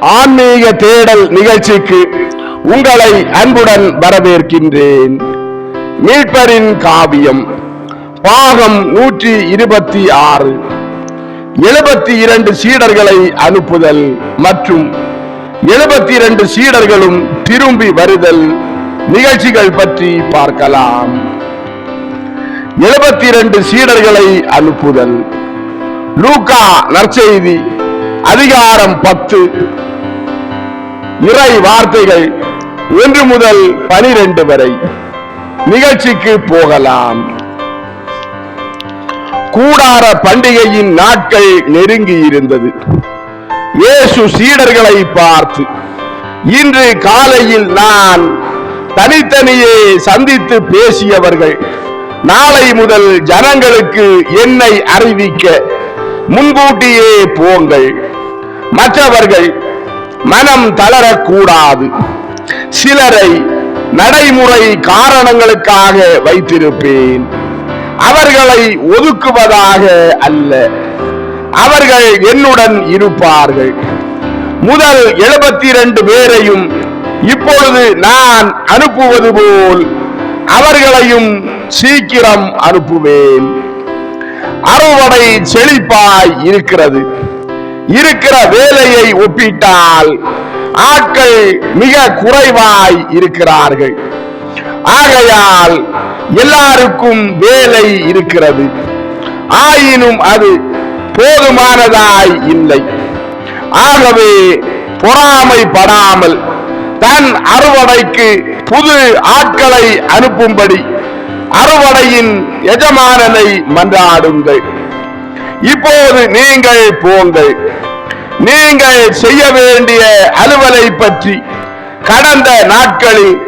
ஆன்மீக தேடல் நிகழ்ச்சிக்கு உங்களை அன்புடன் வரவேற்கின்றேன். மீட்பரின் காவியம் பாகம் நூற்றி இருபத்தி ஆறு. எழுபத்தி இரண்டு சீடர்களை அனுப்புதல் மற்றும் எழுபத்தி இரண்டு சீடர்களும் திரும்பி வருதல் நிகழ்ச்சிகள் பற்றி பார்க்கலாம். எழுபத்தி இரண்டு சீடர்களை அனுப்புதல். லூகா நற்செய்தி. அதிகாரம் பத்து. இறை வார்த்தைகள் ஒன்று முதல் பனிரெண்டு வரை. நிகழ்ச்சிக்கு போகலாம். கூடார பண்டிகையின் நாட்கள் நெருங்கி இருந்தது. இயேசு சீடர்களை பார்த்து இன்று காலையில் நான் தனித்தனியே சந்தித்து பேசியவர்கள். நாளை முதல் ஜனங்களுக்கு என்னை அறிவிக்க முன்கூட்டியே போங்கள். மற்றவர்கள் மனம் தளரக்கூடாது. சிலரை நடைமுறை காரணங்களுக்காக வைத்திருப்பேன். அவர்களை ஒதுக்குவதாக அல்ல. அவர்கள் என்னுடன் இருப்பார்கள். முதல் எழுபத்தி இரண்டு பேரையும் இப்பொழுது நான் அனுப்புவது போல் அவர்களையும் சீக்கிரம் அனுப்புவேன். அறுவடை செழிப்பாய் இருக்கிறது. இருக்கிற வேலையை ஒப்பிட்டால் ஆட்கள் மிக குறைவாய் இருக்கிறார்கள். ஆகையால் எல்லாருக்கும் வேலை இருக்கிறது. ஆயினும் அது போதுமானதாய் இல்லை. ஆகவே பொறாமைப்படாமல் தன் அறுவடைக்கு புது ஆட்களை அனுப்பும்படி அறுவடையின் எஜமானனை மன்றாடுங்கள். இப்போது நீங்கள் போங்கள். நீங்கள் செய்ய வேண்டிய அலுவலை பற்றி கடந்த நாட்களில்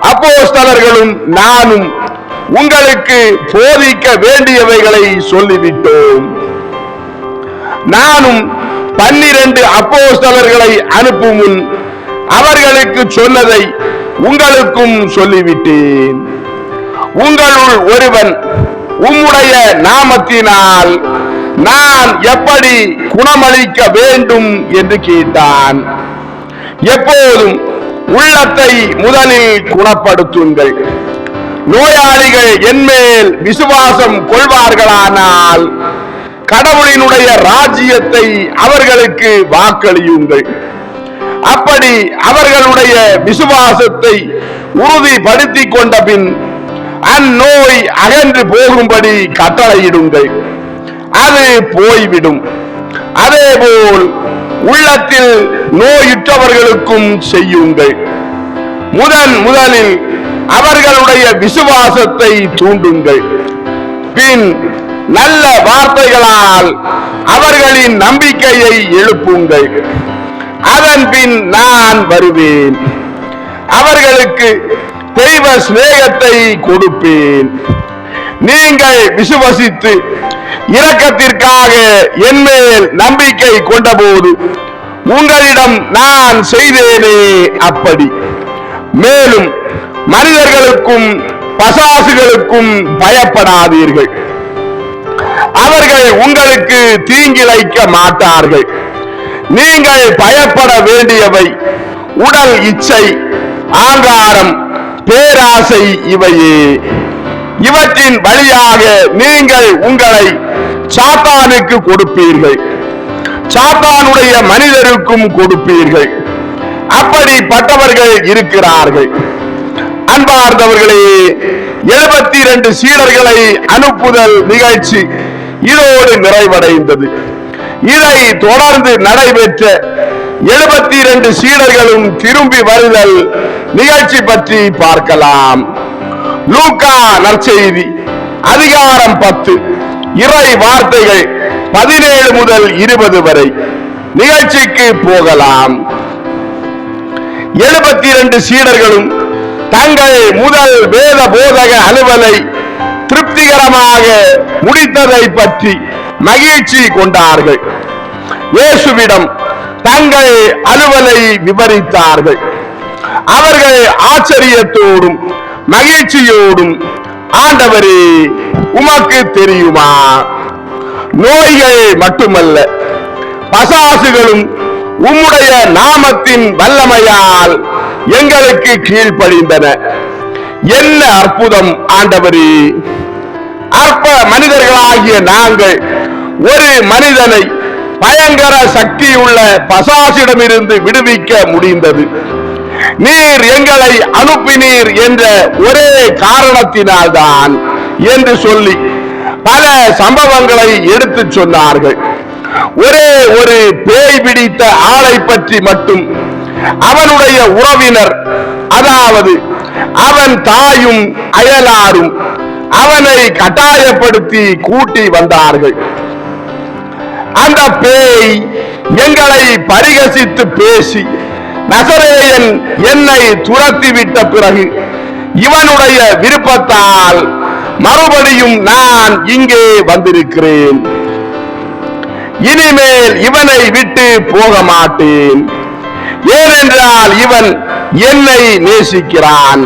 அப்போஸ்தலர்களும் நானும் உங்களுக்கு போதிக்க வேண்டியவைகளை சொல்லிவிட்டோம். நானும் பன்னிரண்டு அப்போஸ்தலர்களை அனுப்பும் முன் அவர்களுக்கு சொன்னதை உங்களுக்கும் சொல்லிவிட்டேன். உங்களுள் ஒருவன் உம்முடைய நாமத்தினால் நான் எப்படி குணமளிக்க வேண்டும் என்று கேட்டான். எப்போதும் உள்ளத்தை முதலில் குணப்படுத்துங்கள். நோயாளிகள் என்மேல் விசுவாசம் கொள்வார்களானால் கடவுளினுடைய ராஜ்யத்தை அவர்களுக்கு வாக்களியுங்கள். அப்படி அவர்களுடைய விசுவாசத்தை உறுதிப்படுத்திக் கொண்ட பின் அந்நோய் அகன்று போகும்படி கட்டளையிடுங்கள். அது போய்விடும். அதேபோல் உள்ளத்தில் நோயுற்றவர்களுக்கும் செய்யுங்கள். முதன் முதலில் அவர்களுடைய விசுவாசத்தை தூண்டுங்கள். பின் நல்ல வார்த்தைகளால் அவர்களின் நம்பிக்கையை எழுப்புங்கள். அதன் பின் நான் வருவேன். அவர்களுக்கு தெய்வ சிநேகத்தை கொடுப்பேன். நீங்கள் விசுவசித்து இரக்கத்திற்காக என்மேல் நம்பிக்கை கொண்டபோது உங்களிடம் நான் செய்தேனே அப்படி. மேலும் மனிதர்களுக்கும் பசாசுகளுக்கும் பயப்படாதீர்கள். அவர்கள் உங்களுக்கு தீங்கிழைக்க மாட்டார்கள். நீங்கள் பயப்பட வேண்டியவை உடல் இச்சை ஆங்காரம் பேராசை இவையே. இவற்றின் வழியாக நீங்கள் உங்களை சாத்தானுக்கு கொடுப்பீர்கள். சாத்தானுடைய மனிதருக்கும் கொடுப்பீர்கள். அப்படிப்பட்டவர்கள் இருக்கிறார்கள். அன்பார்ந்தவர்களே எழுபத்தி இரண்டு சீடர்களை அனுப்புதல் நிகழ்ச்சி இதோடு நிறைவடைந்தது. இதை தொடர்ந்து நடைபெற்ற எழுபத்தி இரண்டு சீடர்களும் திரும்பி வருதல் நிகழ்ச்சி பற்றி பார்க்கலாம். லூக்கா நற்செய்தி. அதிகாரம் பத்து. இறை வார்த்தைகள் பதினேழு முதல் இருபது வரை. நிகழ்ச்சிக்கு போகலாம். எழுபத்தி இரண்டு சீடர்களும் தங்கள் முதல் வேத போதக அலுவலை திருப்திகரமாக முடித்ததை பற்றி மகிழ்ச்சி கொண்டார்கள். இயேசுவிடம் தங்கள் அலுவலை விவரித்தார்கள். அவர்கள் ஆச்சரியத்தோடும் மகிழ்ச்சியோடும் ஆண்டவரே உமக்கு தெரியுமா? நோய்கள் மட்டுமல்ல பசாசுகளும் உம்முடைய நாமத்தின் வல்லமையால் எங்களுக்கு கீழ்ப்படிந்தன. என்ன அற்புதம் ஆண்டவரே! அற்ப மனிதர்களாகிய நாங்கள் ஒரு மனிதனை பயங்கர சக்தியுள்ள பசாசிடமிருந்து விடுவிக்க முடிந்தது. நீர் எங்களை அனுப்பினீர் என்ற ஒரே காரணத்தினால்தான் என்று சொல்லி பல சம்பவங்களை எடுத்துச் சொன்னார்கள். ஒரே ஒரு பேய் பிடித்த ஆளை பற்றி மட்டும் அவனுடைய உறவினர் அதாவது அவன் தாயும் அயலாரும் அவனை கட்டாயப்படுத்தி கூட்டி வந்தார்கள். அந்த பேய் எங்களை பரிகசித்து பேசி நசரேயன் என்னை துரத்தி விட்ட பிறகு இவனுடைய விருப்பத்தால் மறுபடியும் நான் இங்கே வந்திருக்கிறேன். இனிமேல் இவனை விட்டு போக மாட்டேன். ஏனென்றால் இவன் என்னை நேசிக்கிறான்.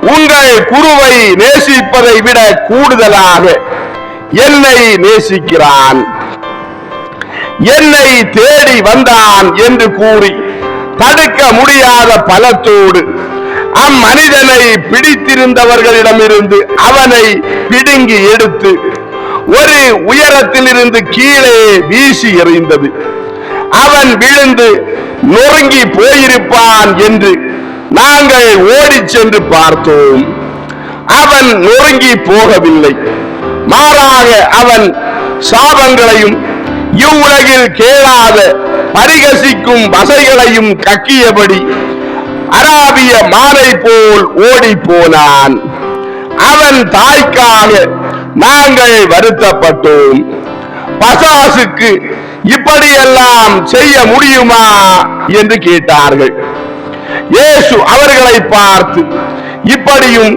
உங்கள் குருவை நேசிப்பதை விட கூடுதலாக என்னை நேசிக்கிறான். என்னை தேடி வந்தான் என்று கூறி தடுக்க முடியாத பலத்தோடு அம்மனிதனை பிடித்திருந்தவர்களிடமிருந்து அவனை பிடுங்கி எடுத்து ஒரு உயரத்திலிருந்து கீழே வீசி எறிந்தது. அவன் விழுந்து நொறுங்கி போயிருப்பான் என்று நாங்கள் ஓடிச் சென்று பார்த்தோம். அவன் நொறுங்கி போகவில்லை. மாறாக அவன் சாபங்களையும் இவ்வுலகில் கேளாத பரிகசிக்கும் வசைகளையும் கக்கியபடி அராபிய மாலை போல் ஓடி போனான் அவன் தாய்க்காக நாங்கள் வருத்தப்பட்டோம். பசாசுக்கு இப்படியெல்லாம் செய்ய முடியுமா என்று கேட்டார்கள். இயேசு அவர்களை பார்த்து இப்படியும்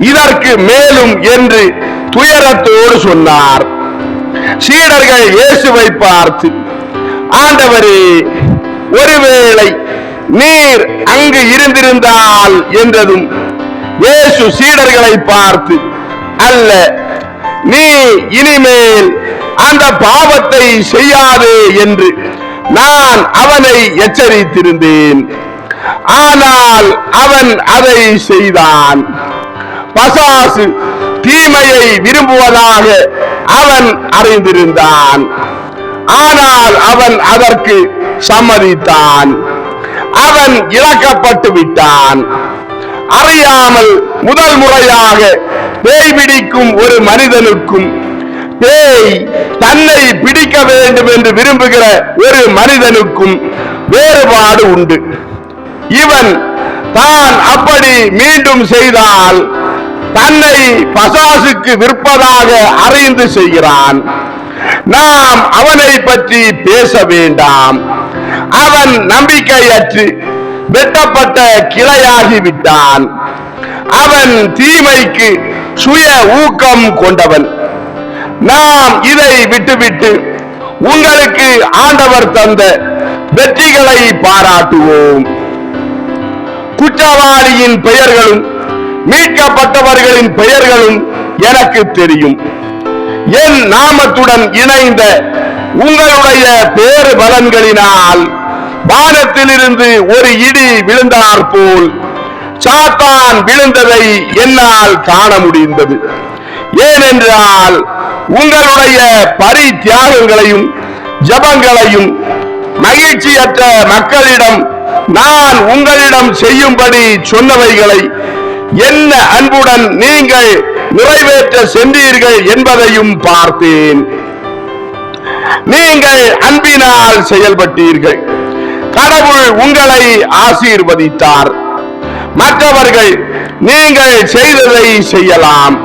இதற்கு மேலும் என்று துயரத்தோடு சொன்னார். சீடர்கள் இயேசுவை பார்த்து ஆண்டவரே ஒருவேளை நீர் அங்கு இருந்திருந்தால் என்றதும் இயேசு சீடர்களை பார்த்து அல்ல நீ இனிமேல் அந்த பாவத்தை செய்யாதே என்று நான் அவனை எச்சரித்திருந்தேன். ஆனால் அவன் அதை செய்தான். பசாசு தீமையை விரும்புவதாக அவன் அறிந்திருந்தான். ஆனால் அவன் அதற்கு சம்மதித்தான். அவன் இழக்கப்பட்டு விட்டான். அறியாமல் முதல் முறையாக பேய் பிடிக்கும் ஒரு மனிதனுக்கும் பேய் தன்னை பிடிக்க வேண்டும் என்று விரும்புகிற ஒரு மனிதனுக்கும் வேறுபாடு உண்டு. இவன் தான் அப்படி மீண்டும் செய்தால் தன்னை பசாசுக்கு விற்பதாக அறிந்து செய்கிறான். நாம் அவனை பற்றி பேச வேண்டாம். அவன் நம்பிக்கையற்று வெட்டப்பட்ட கிளையாகி விட்டான் அவன் தீமைக்கு சுய ஊக்கம் கொண்டவன். நாம் இதை விட்டுவிட்டு உங்களுக்கு ஆண்டவர் தந்த வெற்றிகளை பாராட்டுவோம். குற்றவாளியின் பெயர்களும் மீட்கப்பட்டவர்களின் பெயர்களும் எனக்கு தெரியும். என் நாமத்துடன் இணைந்த உங்களுடைய பேறு பலன்களினால் வானத்திலிருந்து ஒரு இடி விழுந்தார் போல் சாத்தான் விழுந்ததை என்னால் காண முடிந்தது. ஏனென்றால் உங்களுடைய பரி தியாகங்களையும் ஜபங்களையும் மகிழ்ச்சியற்ற மக்களிடம் நான் உங்களிடம் செய்யும்படி சொன்னவைகளை என்ன அன்புடன் நீங்கள் நிறைவேற்ற சென்றீர்கள் என்பதையும் பார்த்தேன். நீங்கள் அன்பினால் செயல்பட்டீர்கள். கடவுள் உங்களை ஆசீர்வதித்தார். மற்றவர்கள் நீங்கள் செய்ததை செய்யலாம்.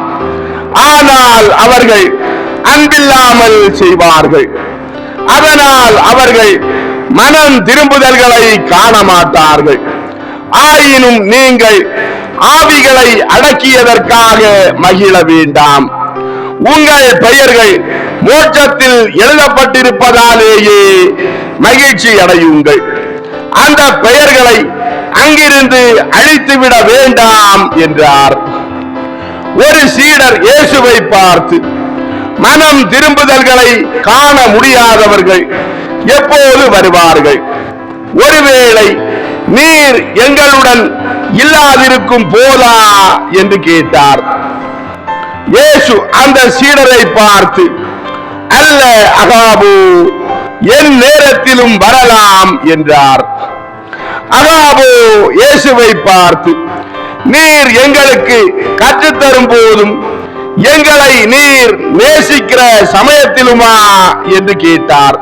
ஆனால் அவர்கள் அன்பில்லாமல் செய்வார்கள். அதனால் அவர்கள் மனம் திரும்புதல்களை காண மாட்டார்கள் ஆயினும் நீங்கள் ஆவிகளை அடக்கியதற்காக மகிழ வேண்டாம். உங்கள் பெயர்கள் மோட்சத்தில் எழுதப்பட்டிருப்பதாலேயே மகிழ்ச்சி அடையுங்கள். அந்த பெயர்களை அங்கிருந்து அழித்துவிட வேண்டாம் என்றார். ஒரு சீடர் இயேசுவை பார்த்து மனம் திரும்புதல்களை காண முடியாதவர்கள் எப்போது வருவார்கள்? ஒருவேளை நீர் எங்களுடன் இல்லாதிருக்கும் போதா என்று கேட்டார். இயேசு அந்த சீடரை பார்த்து அல்ல அகாபு என் நேரத்திலும் வரலாம் என்றார். அகாபு இயேசுவை பார்த்து நீர் எங்களுக்கு கற்றுத்தரும் போதும் எங்களை நீர் நேசிக்கிற சமயத்திலுமா? என்று கேட்டார்.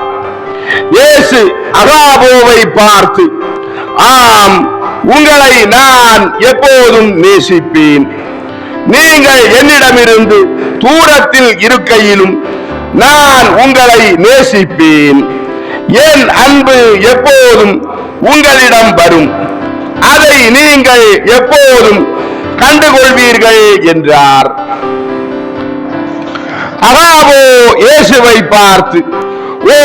இயேசு அகாபோவை பார்த்து ஆம் உங்களை நான் எப்போதும் நேசிப்பேன். நீங்கள் என்னிடமிருந்து தூரத்தில் இருக்கையிலும் நான் உங்களை நேசிப்பேன். என் அன்பு எப்போதும் உங்களிடம் வரும். அதை நீங்கள் எப்போதும் கண்டுகொள்வீர்கள் என்றார். அகாபோ இயேசுவை பார்த்து ஓ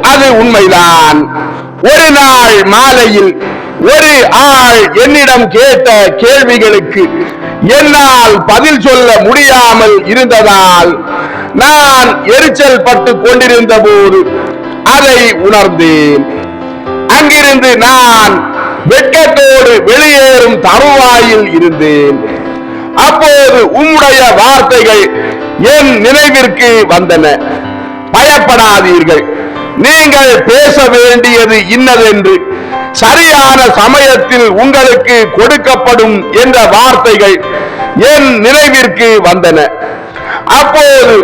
அது உண்மைதான். ஒரு நாள் மாலையில் ஒரு ஆள் என்னிடம் கேட்ட கேள்விகளுக்கு என்னால் பதில் சொல்ல முடியாமல் இருந்ததால் நான் எரிச்சல் பட்டு கொண்டிருந்த போது அதை உணர்ந்தேன். அங்கிருந்து நான் வெட்கத்தோடு வெளியேறும் தருவாயில் இருந்தேன். அப்போது உம்முடைய வார்த்தைகள் என் நினைவிற்கு வந்தன. பயப்படாதீர்கள். நீங்கள் பேச வேண்டியது இன்னதென்று சரியான சமயத்தில் உங்களுக்கு கொடுக்கப்படும் என்ற வார்த்தைகள் என் நினைவிற்கு வந்தன. அப்போது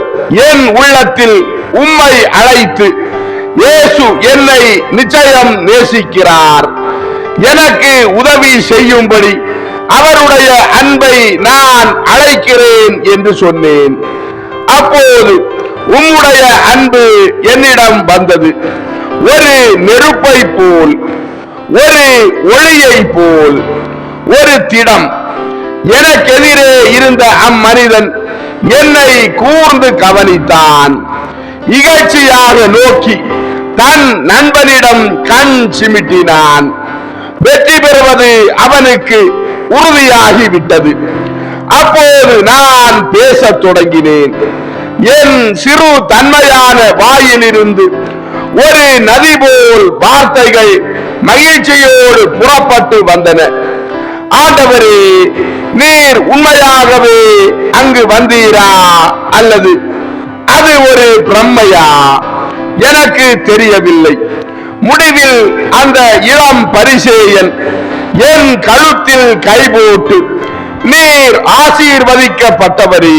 என் உள்ளத்தில் உம்மை அழைத்து இயேசு என்னை நிச்சயம் நேசிக்கிறார். எனக்கு உதவி செய்யும்படி அவருடைய அன்பை நான் அழைக்கிறேன் என்று சொன்னேன். அப்போது உம்முடைய அன்பு என்னிடம் வந்தது. ஒரு நெருப்பை போல் ஒரு ஒளியை போல் ஒரு திடம். எனக்கெதிரே இருந்த அம்மனிதன் என்னை கூர்ந்து கவனித்தான். இகழ்ச்சியாக நோக்கி தன் நண்பனிடம் கண் சிமிட்டினான். வெற்றி பெறுவது அவனுக்கு உறுதியாகிவிட்டது. அப்போது நான் பேசத் தொடங்கினேன். என் சிறு தன்மையான வாயிலிருந்து ஒரு நதி போல் வார்த்தைகள் மகிழ்ச்சியோடு புறப்பட்டு வந்தன. ஆண்டவரே நீர் உண்மையாகவே அங்கு வந்தீரா அல்லது அது ஒரு பிரம்மையா? எனக்கு தெரியவில்லை. முடிவில் அந்த இளம் பரிசேயன் என் கழுத்தில் கை போட்டு நீர் ஆசீர்வதிக்கப்பட்டவரே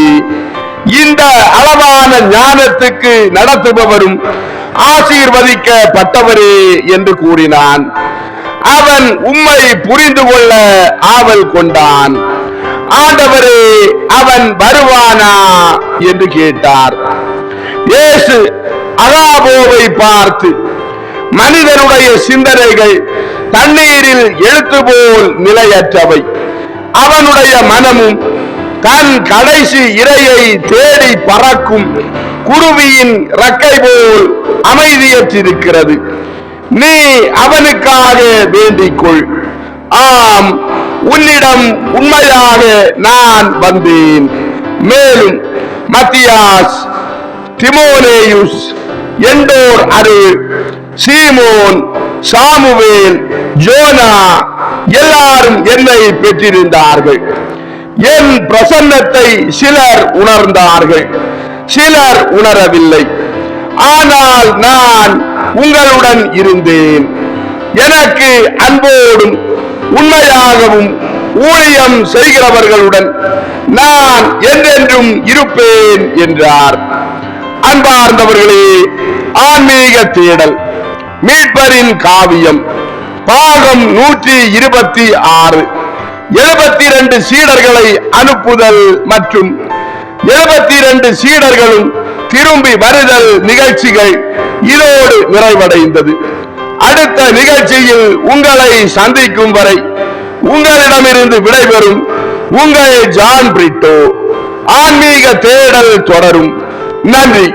இந்த அளவான ஞானத்துக்கு நடத்துபவரும் ஆசீர்வதிக்கப்பட்டவரே என்று கூறினான். அவன் உம்மை புரிந்து கொள்ள ஆவல் கொண்டான். ஆண்டவரே அவன் வருவானா என்று கேட்டார். இயேசு அகாபோவை பார்த்து மனிதனுடைய சிந்தனைகள் தண்ணீரில் எழுத்து போல் நிலையற்றவை. அவனுடைய மனமும் தன் கடைசி இரையை தேடி பறக்கும். குருவியின் ரக்கை போல் அமைதியற்றிருக்கிறது. நீ அவனுக்காக வேண்டிக்கொள். ஆம் உன்னிடம் உண்மையாக நான் வந்தேன். மேலும் மத்தியாஸ் திமோனேயுஸ் எண்டோர் அரு சீமோன் சாமுவேல் ஜோனா எல்லாரும் என்னை பெற்றிருந்தார்கள். என் பிரசன்னத்தை சிலர் உணர்ந்தார்கள். சிலர் உணரவில்லை. ஆனால் நான் உங்களுடன் இருந்தேன். எனக்கு அன்போடும் உண்மையாகவும் ஊழியம் செய்கிறவர்களுடன் நான் என்றென்றும் இருப்பேன் என்றார். அன்பார்ந்தவர்களே ஆன்மீக தேடல் மீட்பரின் காவியம் பாகம் நூற்றி இருபத்தி ஆறு எழுபத்தி ரெண்டு சீடர்களை அனுப்புதல் மற்றும் இருபத்தி இரண்டு சீடர்களும் திரும்பி வருதல் நிகழ்ச்சிகள் இதோடு நிறைவடைந்தது. அடுத்த நிகழ்ச்சியில் உங்களை சந்திக்கும் வரை உங்களிடமிருந்து விடைபெறும் உங்கள் ஜான் பிரிட்டோ ஆன்மீக தேடல் தொடரும். நன்றி.